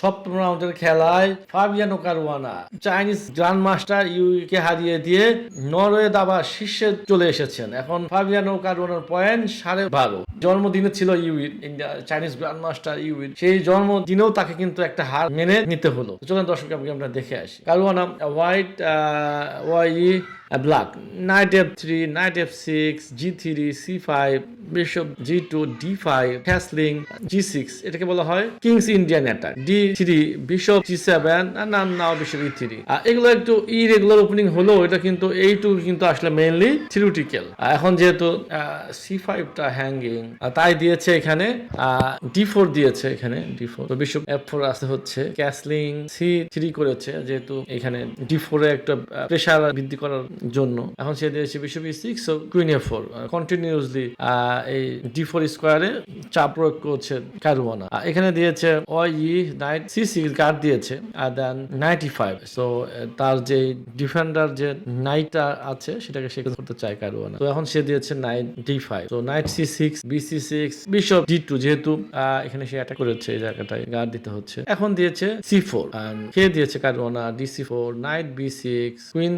সপ্তম রাউন্ডের খেলায় Fabiano Caruana Chinese grandmaster ইউকে হারিয়ে দিয়ে নরওয়ে দাবা শীর্ষে চলে এসেছেন। এখন ফাবিয়ানো কারুয়ানার পয়েন্ট সাড়ে বারো। জন্মদিনে ছিল ইউইর ইন্ডিয়া, চাইনিজ গ্র্যান্ড মাস্টার ইউইর সেই জন্মদিনেও তাকে কিন্তু একটা হার মেনে নিতে হলো। চলুন দর্শক আমরা দেখে আসি। Caruana white Yi black knight f three knight f six g three c five bishop g two d five castling g six এটাকে বলা হয় King's Indian Attack d three bishop g seven নাম নাও বিশপ থ্রি এগুলো একটু irregular opening হলেও এটা কিন্তু এইটুকু কিন্তু আসলে মেইনলি থিরুটিক্যাল এখন যেহেতু সি ফাইভটা হ্যাঙ্গিং তাই দিয়েছে এখানে ডি ফোর দিয়েছে এখানে d four bishop f four আসতে হচ্ছে ক্যাসলিং সি থ্রি করেছে, যেহেতু এখানে ডি ফোরে একটা প্রেশার বৃদ্ধি করার জন্য। এখন সে দিয়েছে বিশপ ই সিক্স ও কুইন এফ ফোর কন্টিনিউসলি এই ডি ফোর স্কোয়ারে চাপ প্রয়োগ করছে কারুয়ানা এখানে দিয়েছে Yi e knight c six guard দিয়েছে আর দেন নাইনটি ফাইভ সো তার যে ডিফেন্ডার যে নাইটটা আছে সেটাকে সে করতে চায় কারুয়ানা তো এখন সে দিয়েছে নাইট ডি ফাইভ তো knight c six b c six bishop d two যেহেতু আহ, এখানে সে অ্যাটাক করেছে এই জায়গাটায় গার্ড দিতে হচ্ছে। এখন দিয়েছে সি ফোর কে দিয়েছে Caruana d c four knight b six queen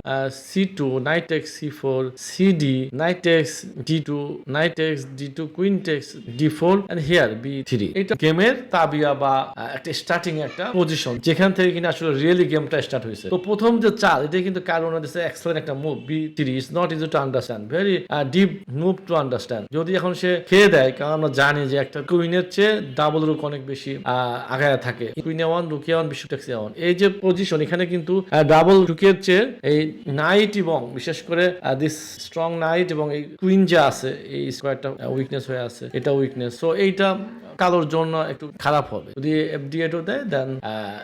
c two knight x c four c d knight x d two knight x d two queen takes d four and here b three এটা গেমের তাবিয়া বা একটা starting একটা position যেখান থেকে কিনা আসলে really গেমটা স্টার্ট হয়েছে। তো প্রথম যে চাল এটা কিন্তু কারণ দিচ্ছে এক্সেলেন্ট একটা move b three is not easy to understand very deep move to understand যদি এখন সে খেয়ে দেয়, কারণ আমরা জানি যে একটা কুইনের চেয়ে ডাবল রুক অনেক বেশি আগায় থাকে। কুইনে one রুকে one bishop takes e one এই যে পজিশন এখানে কিন্তু ডাবল রুকের চেয়ে এই নাইট এবং বিশেষ করে দিস স্ট্রং নাইট এবং এই কুইন যে আছে, এই স্কোয়ারটা উইকনেস হয়ে আছে, এটা উইকনেস সো এইটা কালোর জন্য একটু খারাপ হবে। যদি এফডি এটও দেয় then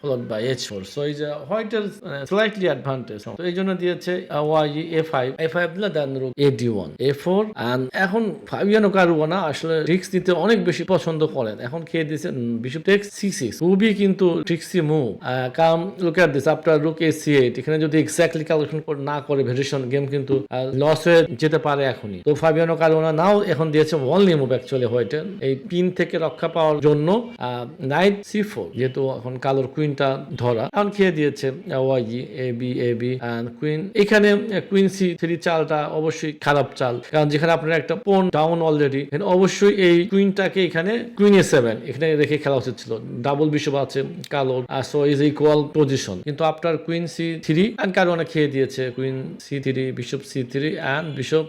followed by h four so এই যে হোয়াইটের স্লাইটলি অ্যাডভান্টেজ তো এই জন্য দিয়েছে Yi a five a five দিলে then a d one a four and এখন ফাইভিয়ানো কারুয়ানা আসলে রিক্স দিতে অনেক বেশি পছন্দ করেন। এখন খেয়ে দিয়েছে বিশু টেক্স সি সিক্স খুবই কিন্তু tricksy move come look at this after rook a C eight এখানে যদি এক্স্যাক্টলি ক্যালকুলেশন না করে ভেরিয়েশন গেম কিন্তু লস হয়ে যেতে পারে এখনই। তো ফাবিয়ানো কারুয়ানা নাও এখন দিয়েছে ওয়ানলি মুভ অ্যাকচুয়ালি হোয়াইটের এই পিন থেকে রক্ষা পাওয়ার জন্য নাইট সি ফোর যেহেতু এখন কালোর কুইনটা ধরা। এখন খেয়ে দিয়েছে Yi a b a b queen এখানে কুইন সি থ্রি চালটা অবশ্যই খারাপ চাল। কারণ যেখানে আপনার একটা পোন ডাউন অলরেডি অবশ্যই এই কুইনটাকে এখানে কুইন এ সেভেন এখানে রেখে খেলা উচিত ছিল। ডাবল বিশপ আছে, কালো সো ইজ ইকুয়াল পজিশন কিন্তু আপনার কুইন সি থ্রি অ্যান্ড কারও অনেক খেয়ে দিয়েছে queen c three bishop c three and bishop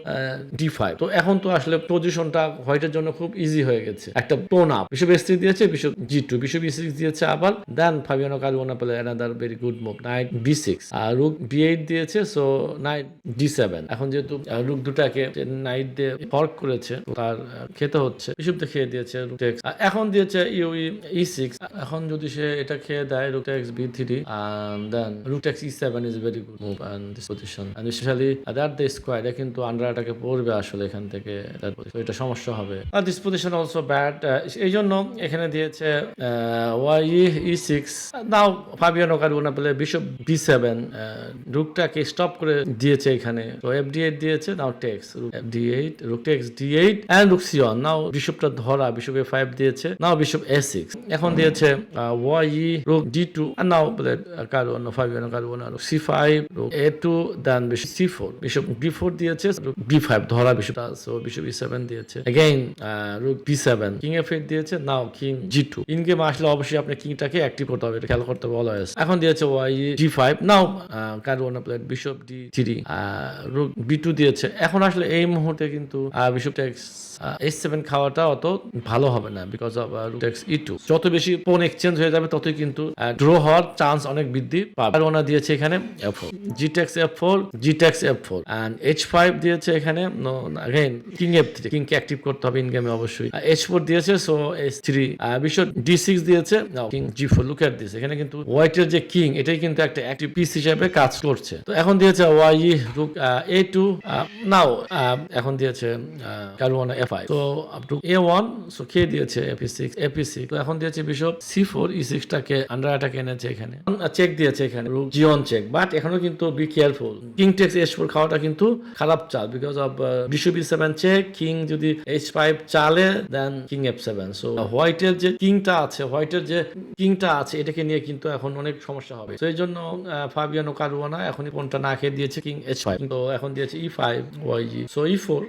d five তো এখন তো আসলে পজিশনটা হোয়াইটের জন্য খুব ইজি হয়ে গেছে। একটা টোন আপ বিশপ এস দিয়েছে bishop g two bishop b six দিয়েছে আবার। Then Fabiano Caruana played another very good move knight b six আর রুক বি এইট দিয়েছে সো নাইট ডি সেভেন এখন যেহেতু রুক দুটাকে নাইট দিয়ে ফর্ক করেছে তার খেতে হচ্ছে। বিশপ দিয়ে খেয়ে দিয়েছে রুক এখন দিয়েছে ইউ ই সিক্স এখন যদি সে এটা খেয়ে দেয় rook b three then rook e seven is very good move and this position and especially that the square এটা কিন্তু আন্ডার অ্যাটাকে পড়বে আসলে এখান থেকে এটা সমস্যা হবে। আর দিস পজিশন অলসো ব্যাড এই জন্য এখানে দিয়েছে Y E six now Fabiano Caruana played bishop b seven রুকটাকে stop করে দিয়েছে এখানে। তো এফ ডি এইট দিয়েছে now takes f d eight rook takes d eight and rook c one now বিশপটা ধরা বিশপ এ ফাইভ দিয়েছে নাও বিশপ এ six এখন দিয়েছে Y rook D two now বলে Caruana Fabiano Caruana rook c five rook a two then bishop c four bishop b four দিয়েছে B five ধরা বিশপটা so bishop ই seven দিয়েছে। Again rook b seven king f eight দিয়েছে now king g two in game আসলে অবশ্যই আপনি কিংটাকে active করতে হবে খেয়াল করতে হবে অলওয়েজ এখন দিয়েছে Yi g five now Caruana played bishop d three rook b two দিয়েছে। এখন আসলে এই মুহূর্তে কিন্তু বিশপ টেক্স এইচ সেভেন খাওয়াটা অত ভালো হবে না because of takes e two যত বেশি ফোন এক্সচেঞ্জ হয়ে যাবে, ততই কিন্তু ড্র হওয়ার চান্স অনেক বৃদ্ধি পাবে। ওনা দিয়েছে এখানে f g takes f four g takes f four and h five দিয়েছে এখানে কিং এফ থ্রি কিংকে অ্যাক্টিভ করতে হবে ইন গেমে অবশ্যই এইচ ফোর দিয়েছে so h three bishop d six দিয়েছে king g four look at this এখানে কিন্তু হোয়াইটের যে কিং এটাই কিন্তু একটা অ্যাক্টিভ পিস হিসেবে কাজ করছে। তো এখন দিয়েছে ওয়াই রুক এ টু নাও এখন দিয়েছে এফ আই তো up to a one so খেয়ে দিয়েছে এপি সিক্স এপি সিক্স তো এখন দিয়েছে বিশপ সি ফোর ই সিক্সটাকে আন্ডার অ্যাটাক এনেছে এখানে। চেক দিয়েছে এখানে রুক জিওন চেক বাট এখনও কিন্তু be careful king takes h four খাওয়াটা কিন্তু খারাপ চাল because of bishop b seven check king যদি এইচ ফাইভ চালে then king f seven so হোয়াইটের যে কিংটা আছে হোয়াইটের যে কিংটা আছে, এটাকে নিয়ে কিন্তু এখন অনেক সমস্যা হবে। এই জন্য ফাবিয়ানো কারুয়ানা এখনই কোনটা না খেয়ে দিয়েছে কিং এইচ ফাইভ তো এখন দিয়েছে E five Y G so E four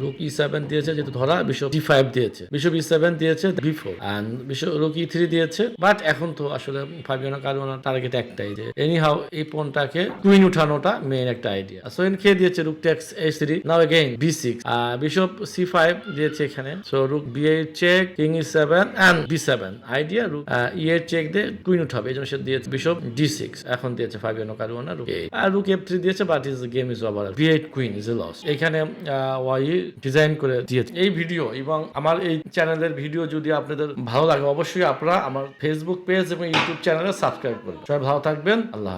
rook E seven দিয়েছে, যেহেতু ধরা বিশ্ব ই ফাইভ দিয়েছে। বিশ্ব বি সেভেন দিয়েছে b four and bishop rook e three দিয়েছে। বাট এখন তো আসলে ফাবিয়ানো কারুয়ানা টার্গেট একটাই যে এনি হাউ এই পনটাকে কুইন উঠানোটা মেইন একটা আইডিয়া সো এন খেয়ে দিয়েছে? Rook takes h three now again b six bishop c five দিয়েছে এখানে। So rook b eight check king e seven and b seven idea rook e eight check দিয়ে queen উঠাবে। এই জন্য সে দিয়েছে বিশপ ডি সিক্স এখন দিয়েছে Fabiano Caruana rook eight আর রুক এফ থ্রি দিয়েছে but is game is over b eight queen is a loss এখানে ওয়াই ডিজাইন করে দিয়েছে। এই ভিডিও এবং আমার এই চ্যানেলের ভিডিও যদি আপনাদের ভালো লাগে, অবশ্যই আপনারা আমার ফেসবুক পেজ এবং ইউটিউব চ্যানেলে সাবস্ক্রাইব করুন সবাই ভালো থাকবেন। আল্লাহ।